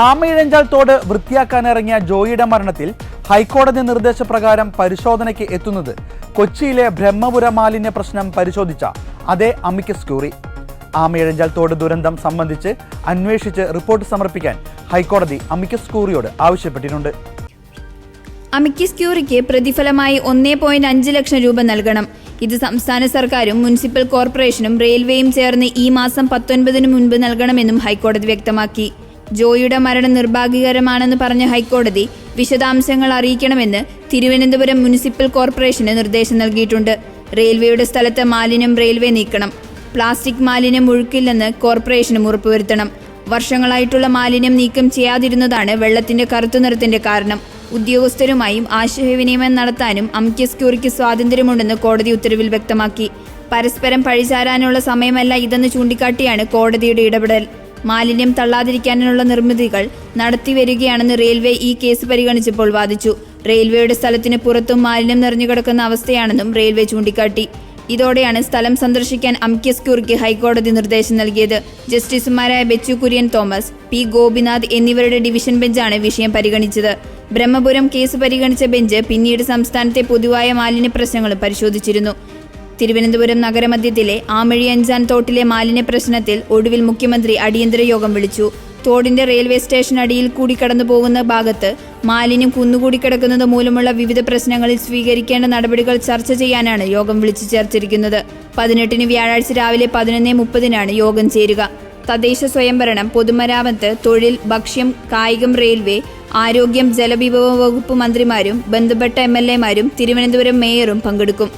ആമയിഴഞ്ചാൽ തോട് വൃത്തിയാക്കാനിറങ്ങിയ ജോയിയുടെ മരണത്തിൽ ഹൈക്കോടതി നിർദ്ദേശപ്രകാരം പരിശോധനയ്ക്ക് എത്തുന്നത് കൊച്ചിയിലെ ബ്രഹ്മപുര മാലിന്യ പ്രശ്നം പരിശോധിച്ച അതേ അമിക്കസ് ക്യൂറി. ആമയിഴഞ്ചാൽ തോട് ദുരന്തം സംബന്ധിച്ച് അന്വേഷിച്ച് റിപ്പോർട്ട് സമർപ്പിക്കാൻ ഹൈക്കോടതി അമിക്കസ് ക്യൂറിയോട് ആവശ്യപ്പെട്ടിട്ടുണ്ട്. അമിക്കിസ് ക്യൂറിക്ക് പ്രതിഫലമായി ഒന്നേ പോയിന്റ് അഞ്ച് ലക്ഷം രൂപ നൽകണം. ഇത് സംസ്ഥാന സർക്കാരും മുനിസിപ്പൽ കോർപ്പറേഷനും റെയിൽവേയും ചേർന്ന് ഈ മാസം പത്തൊൻപതിനു മുൻപ് നൽകണമെന്നും ഹൈക്കോടതി വ്യക്തമാക്കി. ജോയിയുടെ മരണം നിർഭാഗ്യകരമാണെന്ന് പറഞ്ഞ ഹൈക്കോടതി വിശദാംശങ്ങൾ അറിയിക്കണമെന്ന് തിരുവനന്തപുരം മുനിസിപ്പൽ കോർപ്പറേഷന് നിർദ്ദേശം നൽകിയിട്ടുണ്ട്. റെയിൽവേയുടെ സ്ഥലത്ത് മാലിന്യം റെയിൽവേ നീക്കണം. പ്ലാസ്റ്റിക് മാലിന്യം ഒഴുക്കില്ലെന്ന് കോർപ്പറേഷനും ഉറപ്പുവരുത്തണം. വർഷങ്ങളായിട്ടുള്ള മാലിന്യം നീക്കം ചെയ്യാതിരുന്നതാണ് വെള്ളത്തിന്റെ കറുത്തു നിറത്തിന്റെ കാരണം. ഉദ്യോഗസ്ഥരുമായും ആശയവിനിമയം നടത്താനും അമിക്കസ് ക്യൂറിക്ക് സ്വാതന്ത്ര്യമുണ്ടെന്ന് കോടതി ഉത്തരവിൽ വ്യക്തമാക്കി. പരസ്പരം പഴിചാരാനുള്ള സമയമല്ല ഇതെന്ന് ചൂണ്ടിക്കാട്ടിയാണ് കോടതിയുടെ ഇടപെടൽ. മാലിന്യം തള്ളാതിരിക്കാനുള്ള നിർമ്മിതികൾ നടത്തിവരികയാണെന്ന് റെയിൽവേ ഈ കേസ് പരിഗണിച്ചപ്പോൾ വാദിച്ചു. റെയിൽവേയുടെ സ്ഥലത്തിന് പുറത്തും മാലിന്യം നിറഞ്ഞുകിടക്കുന്ന അവസ്ഥയാണെന്നും റെയിൽവേ ചൂണ്ടിക്കാട്ടി. ഇതോടെയാണ് സ്ഥലം സന്ദർശിക്കാൻ അംക്യസ് ക്യൂറിക്ക് ഹൈക്കോടതി നിർദ്ദേശം നൽകിയത്. ജസ്റ്റിസുമാരായ ബെച്ചു കുര്യൻ തോമസ് പി ഗോപിനാഥ് എന്നിവരുടെ ഡിവിഷൻ ബെഞ്ചാണ് വിഷയം പരിഗണിച്ചത്. ബ്രഹ്മപുരം കേസ് പരിഗണിച്ച ബെഞ്ച് പിന്നീട് സംസ്ഥാനത്തെ പൊതുവായ മാലിന്യ പ്രശ്നങ്ങളും പരിശോധിച്ചിരുന്നു. തിരുവനന്തപുരം നഗരമധ്യത്തിലെ ആമഴി അഞ്ചാൻ തോട്ടിലെ മാലിന്യ പ്രശ്നത്തിൽ ഒടുവിൽ മുഖ്യമന്ത്രി അടിയന്തര യോഗം വിളിച്ചു. തോടിന്റെ റെയിൽവേ സ്റ്റേഷൻ അടിയിൽ കൂടി കടന്നു പോകുന്ന ഭാഗത്ത് മാലിന്യം കുന്നുകൂടി കിടക്കുന്നത് മൂലമുള്ള വിവിധ പ്രശ്നങ്ങളിൽ സ്വീകരിക്കേണ്ട നടപടികൾ ചർച്ച ചെയ്യാനാണ് യോഗം വിളിച്ചു ചേർത്തിരിക്കുന്നത്. പതിനെട്ടിന് വ്യാഴാഴ്ച രാവിലെ പതിനൊന്ന് മുപ്പതിനാണ് യോഗം ചേരുക. തദ്ദേശ സ്വയംഭരണം പൊതുമരാമത്ത് തൊഴിൽ ഭക്ഷ്യം കായികം റെയിൽവേ ആരോഗ്യം ജലവിഭവ വകുപ്പ് മന്ത്രിമാരും ബന്ധപ്പെട്ട എം എൽ എമാരും തിരുവനന്തപുരം മേയറും പങ്കെടുക്കും.